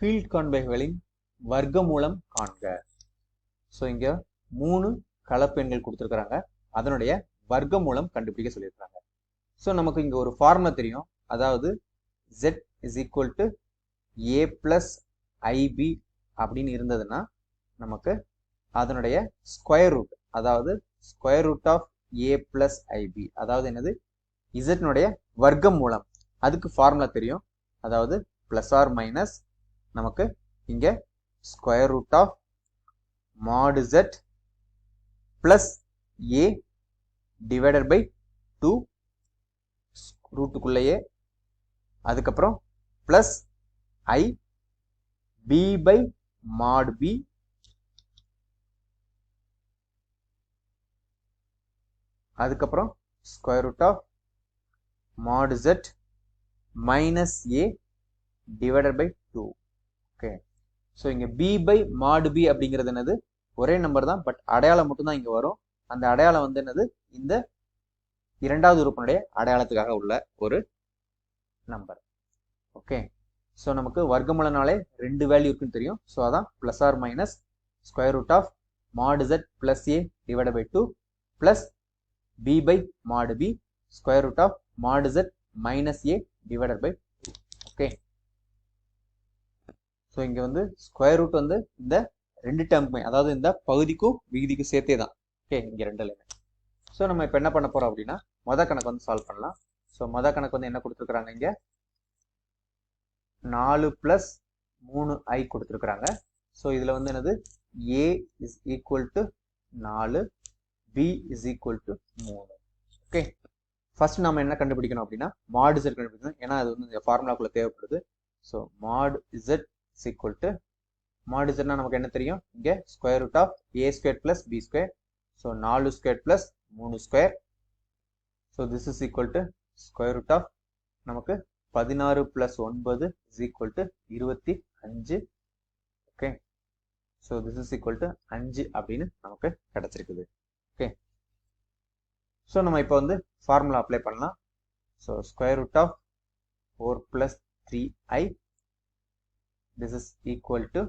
கீழ்காண்பவைகளின் வர்க்கமூலம் காண்க. ஸோ இங்க மூணு கலப்பெண்கள் கொடுத்துருக்குறாங்க. அதனுடைய வர்க்கமூலம் கண்டுபிடிக்க சொல்லியிருக்காங்க ஸோ நமக்கு இங்க ஒரு ஃபார்முலா தெரியும். அதாவது Z is equal to A plus IB அப்படின்னு இருந்ததுன்னா நமக்கு அதனுடைய ஸ்கொயர் ரூட் அதாவது square root of A plus IB அதாவது என்னது? இசட்னுடைய வர்க்கம் மூலம் அதுக்கு ஃபார்முலா தெரியும். அதாவது பிளஸ் ஆர் மைனஸ் நமக்கு இங்க square root of mod Z plus A divided by two ரூட்டுக்குள்ளேயே அதுக்கப்புறம் plus I B by mod B அதுக்கப்புறம் square root of mod Z minus A divided by so இங்கே பி பை மாடு பி அப்படிங்கிறது என்னது? ஒரே number தான் but அடையாளம் மட்டும்தான் இங்கே வரும். அந்த அடையாளம் வந்து என்னது? இந்த இரண்டாவது உறுப்பினுடைய அடையாளத்துக்காக உள்ள ஒரு நம்பர் ஓகே ஸோ நமக்கு வர்க்கமூலனாலே ரெண்டு வேல்யூ இருக்குன்னு தெரியும். ஸோ அதான் plus or minus square root of mod Z plus A divide by two plus B by mod B square root of mod Z minus A divided by okay so இங்கே வந்து square root வந்து இந்த ரெண்டு டேர்முக்குமே அதாவது இந்த பகுதிக்கும் விகுதிக்கும் சேர்த்தே தான் ஓகே இங்கே ரெண்டுலையுமே ஸோ நம்ம இப்போ என்ன பண்ண போகிறோம் அப்படின்னா மொதல் கணக்கு வந்து சால்வ் பண்ணலாம். ஸோ மொதல் கணக்கு வந்து என்ன கொடுத்துருக்குறாங்க இங்கே? நாலு ப்ளஸ் மூணு ஐ கொடுத்துருக்குறாங்க. ஸோ இதில் வந்து என்னது? ஏ இஸ் ஈக்குவல் டு நாலு பி இஸ் ஈக்குவல் டு மூணு. ஓகே ஃபர்ஸ்ட் நம்ம என்ன கண்டுபிடிக்கணும் அப்படின்னா மாடு இசட் கண்டுபிடிக்கணும். ஏன்னா அது வந்து இந்த ஃபார்முலாக்குள்ளே தேவைப்படுது. So mod Z is equal to மாடு நமக்கு என்ன தெரியும்? இங்கே square root of A square plus B square so நாலு ஸ்கொயர் பிளஸ் மூணு square so this is equal to square root of நமக்கு பதினாறு பிளஸ் ஒன்பது இஸ் ஈக்குவல் டு இருபத்தி அஞ்சு. Okay so this is equal to அஞ்சு அப்படின்னு நமக்கு கிடைச்சிருக்குது. ஓகே ஸோ நம்ம இப்போ வந்து ஃபார்முலா அப்ளை பண்ணலாம். So square root of four plus three I this is equal okay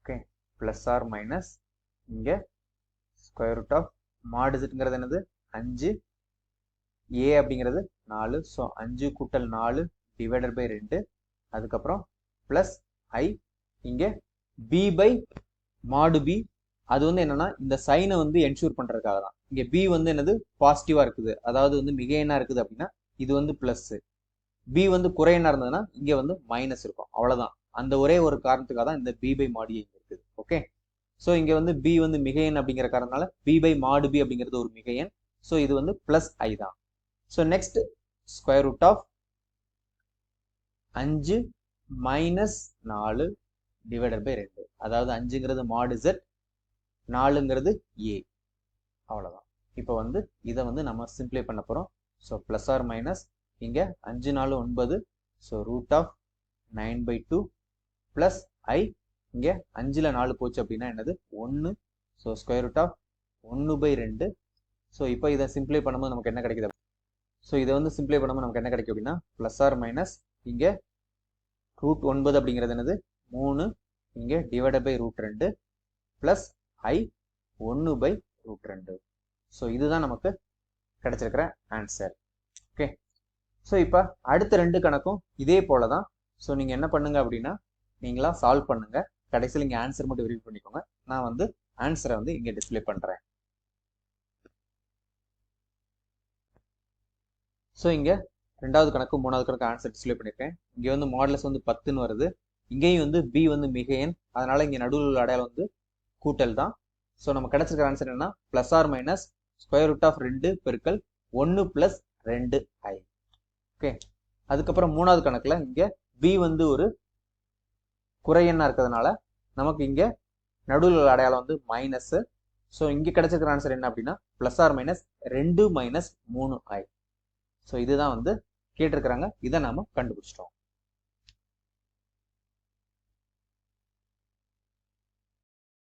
okay or or minus இங்கே ஸ்கொயர் ரூட் ஆஃப் zங்கிறது என்னது? அஞ்சு. ஏ அப்படிங்கிறது நாலு. ஸோ அஞ்சு கூட்டல் நாலு டிவைடட் பை ரெண்டு. அதுக்கப்புறம் ப்ளஸ் ஐ இங்கே பி பை மாடு பி அது வந்து என்னன்னா இந்த சைனை வந்து என்ஷூர் பண்றதுக்காக தான். இங்க பி வந்து என்னது? பாசிட்டிவா இருக்குது. அதாவது வந்து மிக இருக்குது அப்படின்னா இது வந்து பிளஸ் பி வந்து குறையனா எண்ணா இருந்ததுன்னா இங்க வந்து மைனஸ் இருக்கும். அவ்வளவுதான். அந்த ஒரே ஒரு காரணத்துக்காக தான் இந்த பி பை மாடி இருக்குது. ஓகே ஸோ இங்க வந்து பி வந்து மிகையன் அப்படிங்கிற காரணனால பி பை மாடு பி அப்படிங்கிறது ஒரு மிகையன். ஸோ இது வந்து பிளஸ் ஐ தான். So next square root of அஞ்சு மைனஸ் நாலு டிவைடட் பை ரெண்டு. அதாவது அஞ்சுங்கிறது மாடு செட் நாலுங்கிறது ஏ அவ்வளோதான் இப்போ வந்து இதை வந்து நம்ம சிம்ப்ளை பண்ண போகிறோம் ஸோ ப்ளஸ் ஆர் மைனஸ் இங்கே அஞ்சு நாலு ஒன்பது. So root of nine by two plus I இங்கே அஞ்சில் நாலு போச்சு அப்படின்னா என்னது? ஒன்று ஸோ ஸ்கொயர் ரூட் ஆஃப் ஒன்று பை ரெண்டு. ஸோ இப்போ இதை சிம்ப்ளை பண்ணும்போது நமக்கு என்ன கிடைக்குது? ஸோ இதை வந்து சிம்ப்ளை பண்ணும்போது நமக்கு என்ன கிடைக்கும் அப்படின்னா ப்ளஸ் ஆர் மைனஸ் இங்கே ரூட் ஒன்பது அப்படிங்கிறது என்னது? மூணு. இங்கே டிவைட பை ரூட் ரெண்டு. ப்ளஸ் ஐ ஒன்று பை ரூட் ரெண்டு. ஸோ இதுதான் நமக்கு கிடைச்சிருக்கிற ஆன்சர் ஓகே ஸோ இப்போ அடுத்த ரெண்டு கணக்கும் இதே போல தான் ஸோ நீங்கள் என்ன பண்ணுங்க அப்படின்னா நீங்களா சால்வ் பண்ணுங்க. கடைசியில் இங்கே ஆன்சர் மட்டும் வெரிஃபை பண்ணிக்கோங்க. நான் வந்து ஆன்சரை வந்து இங்கே டிஸ்பிளே பண்ணுறேன் ஸோ இங்கே ரெண்டாவது கணக்கு மூணாவது கணக்கு ஆன்சர் டிஸ்பிளே பண்ணியிருக்கேன் இங்கே வந்து மாடலஸ் வந்து பத்துன்னு வருது. இங்கேயும் வந்து பி வந்து மிக எண். அதனால இங்கே நடுவில் உள்ள அடையாளம் வந்து கூட்டல் தான். ஸோ நம்ம கிடைச்சிருக்கிற ஆன்சர் என்னன்னா plus or minus square root of ரெண்டு பெருக்கல் ஒன்று பிளஸ் ரெண்டு ஐ ஓகே அதுக்கப்புறம் மூணாவது கணக்கில் இங்கே பி வந்து ஒரு குறையெண்ணா இருக்கிறதுனால நமக்கு இங்கே நடுவில் அடையாளம் வந்து மைனஸ் ஸோ இங்கே கிடைச்சிருக்கிற ஆன்சர் என்ன அப்படின்னா ப்ளஸ் ஆர் மைனஸ் ரெண்டு மைனஸ் மூணு ஐ ஸோ இதுதான் வந்து கேட்டிருக்கிறாங்க. இதை நாம கண்டுபிடிச்சிட்டோம்.